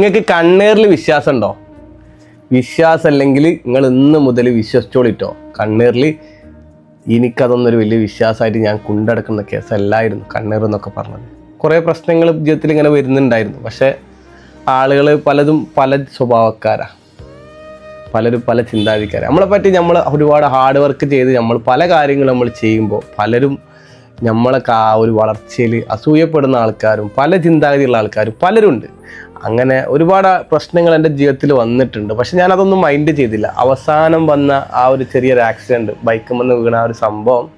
നിങ്ങൾക്ക് കണ്ണീറിൽ വിശ്വാസം ഉണ്ടോ വിശ്വാസം അല്ലെങ്കിൽ നിങ്ങൾ ഇന്ന് മുതൽ വിശ്വസിച്ചോളിട്ടോ. കണ്ണീറിൽ എനിക്കതൊന്നൊരു വലിയ വിശ്വാസമായിട്ട് ഞാൻ കൊണ്ടടക്കുന്ന കേസല്ലായിരുന്നു കണ്ണീർ എന്നൊക്കെ പറഞ്ഞത്. കുറേ പ്രശ്നങ്ങൾ ജീവിതത്തിൽ ഇങ്ങനെ വരുന്നുണ്ടായിരുന്നു. പക്ഷേ ആളുകൾ പലതും പല സ്വഭാവക്കാരാണ് പലരും പല ചിന്താഗതിക്കാരെ. നമ്മളെ പറ്റി നമ്മൾ ഒരുപാട് ഹാർഡ് വർക്ക് ചെയ്ത് നമ്മൾ പല കാര്യങ്ങൾ നമ്മൾ ചെയ്യുമ്പോൾ പലരും നമ്മളൊക്കെ ആ ഒരു വളർച്ചയിൽ അസൂയപ്പെടുന്ന ആൾക്കാരും പല ചിന്താഗതിയുള്ള ആൾക്കാരും പലരുണ്ട്. അങ്ങനെ ഒരുപാട് പ്രശ്നങ്ങൾ എന്റെ ജീവിതത്തിൽ വന്നിട്ടുണ്ട്. പക്ഷെ ഞാൻ അതൊന്നും മൈൻഡ് ചെയ്തില്ല. അവസാനം വന്ന ആ ഒരു ചെറിയൊരു ആക്സിഡന്റ് ബൈക്കിൽ വന്ന് വീണ ആ ഒരു സംഭവം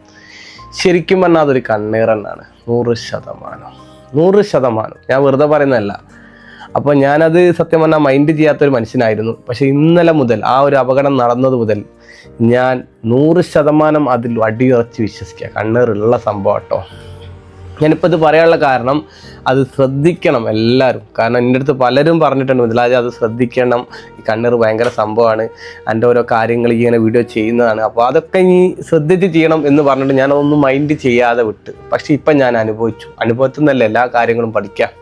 ശരിക്കും പറഞ്ഞാൽ അതൊരു കണ്ണീറെന്നാണ് നൂറ് ശതമാനം. നൂറ് ശതമാനം. ഞാൻ വെറുതെ പറയുന്നതല്ല. അപ്പോൾ ഞാനത് സത്യം പറഞ്ഞാൽ മൈൻഡ് ചെയ്യാത്തൊരു മനുഷ്യനായിരുന്നു. പക്ഷേ ഇന്നലെ മുതൽ ആ ഒരു അപകടം നടന്നത് മുതൽ ഞാൻ നൂറ് ശതമാനം അതിൽ അടിയുറച്ച് വിശ്വസിക്കുക കണ്ണീറുള്ള സംഭവം കേട്ടോ ഞാനിപ്പോൾ ഇത് പറയാനുള്ള കാരണം അത് ശ്രദ്ധിക്കണം എല്ലാവരും. കാരണം എന്റെ അടുത്ത് പലരും പറഞ്ഞിട്ടുണ്ട് മുതലാജ് അത് ശ്രദ്ധിക്കണം. ഈ കണ്ണീർ ഭയങ്കര സംഭവമാണ്. എന്റെ ഓരോ കാര്യങ്ങൾ ഇങ്ങനെ വീഡിയോ ചെയ്യുന്നതാണ്. അപ്പോൾ അതൊക്കെ ഇനി ശ്രദ്ധിച്ച് ചെയ്യണം എന്ന് പറഞ്ഞിട്ട് ഞാനതൊന്നും മൈൻഡ് ചെയ്യാതെ വിട്ട്. പക്ഷേ ഇപ്പം ഞാൻ അനുഭവിച്ചു. അനുഭവത്തിൽ നിന്നല്ല എല്ലാ കാര്യങ്ങളും പഠിക്കാം.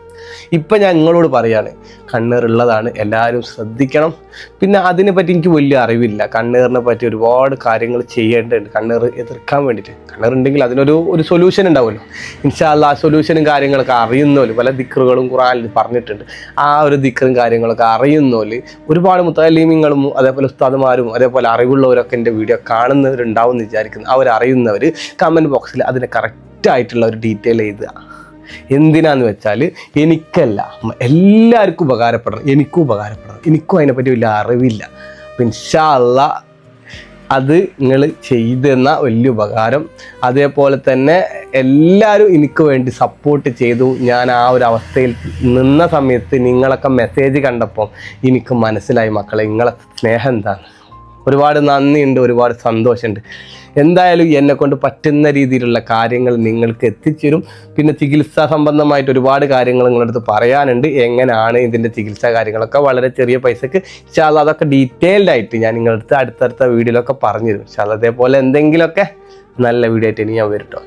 ഇപ്പം ഞാൻ നിങ്ങളോട് പറയാണ് കണ്ണീറുള്ളതാണ് എല്ലാവരും ശ്രദ്ധിക്കണം. പിന്നെ അതിനെപ്പറ്റി എനിക്ക് വലിയ അറിവില്ല. കണ്ണീറിനെ പറ്റി ഒരുപാട് കാര്യങ്ങൾ ചെയ്യേണ്ടതുണ്ട്. കണ്ണീർ എതിർക്കാൻ വേണ്ടിയിട്ട്. കണ്ണീറുണ്ടെങ്കിൽ അതിനൊരു ഒരു സൊല്യൂഷൻ ഉണ്ടാവുമല്ലോ. ഇൻഷാല്ല ആ സൊല്യൂഷനും കാര്യങ്ങളൊക്കെ അറിയുന്നവര് പല ദിക്കറുകളും ഖുറാനിൽ പറഞ്ഞിട്ടുണ്ട്. ആ ഒരു ദിക്കറും കാര്യങ്ങളൊക്കെ അറിയുന്നവര് ഒരുപാട് മുത്തലീമിങ്ങളും അതേപോലെ ഉസ്താദുമാരും അതേപോലെ അറിവുള്ളവരൊക്കെ എന്റെ വീഡിയോ കാണുന്നവരുണ്ടാവും എന്ന് വിചാരിക്കുന്നു അവരറിയുന്നവർ കമന്റ് ബോക്സിൽ അതിനെ കറക്റ്റായിട്ടുള്ള ഒരു ഡീറ്റെയിൽ എഴുതുക. എന്തിനാന്ന് വെച്ചാൽ എനിക്കല്ല എല്ലാവർക്കും ഉപകാരപ്പെടണം എനിക്കും ഉപകാരപ്പെടണം എനിക്കും അതിനെപ്പറ്റി വലിയ അറിവില്ല. അപ്പം ഇൻഷാ അല്ലാ അത് നിങ്ങൾ ചെയ്തെന്ന വലിയ ഉപകാരം. അതേപോലെ തന്നെ എല്ലാവരും എനിക്ക് വേണ്ടി സപ്പോർട്ട് ചെയ്തു. ഞാൻ ആ ഒരു അവസ്ഥയിൽ നിന്ന സമയത്ത് നിങ്ങളൊക്കെ മെസ്സേജ് കണ്ടപ്പോൾ എനിക്ക് മനസ്സിലായി മക്കളെ നിങ്ങളെ സ്നേഹം എന്താണ്? ഒരുപാട് നന്ദിയുണ്ട് ഒരുപാട് സന്തോഷമുണ്ട്. എന്തായാലും എന്നെ കൊണ്ട് പറ്റുന്ന രീതിയിലുള്ള കാര്യങ്ങൾ നിങ്ങൾക്ക് എത്തിച്ചേരും. പിന്നെ ചികിത്സാ സംബന്ധമായിട്ട് ഒരുപാട് കാര്യങ്ങൾ നിങ്ങളുടെ അടുത്ത് പറയാനുണ്ട്. എങ്ങനെയാണ് ഇതിന്റെ ചികിത്സാ കാര്യങ്ങളൊക്കെ? വളരെ ചെറിയ പൈസക്ക്. ഇൻഷാല്ല അതൊക്കെ ഡീറ്റെയിൽഡ് ആയിട്ട് ഞാൻ അടുത്ത് അടുത്തടുത്ത വീഡിയോയിലൊക്കെ പറഞ്ഞു തരും ഇൻഷാല്ല അതേപോലെ എന്തെങ്കിലുമൊക്കെ നല്ല വീഡിയോ ആയിട്ട് ഇനി ഞാൻ വരും കേട്ടോ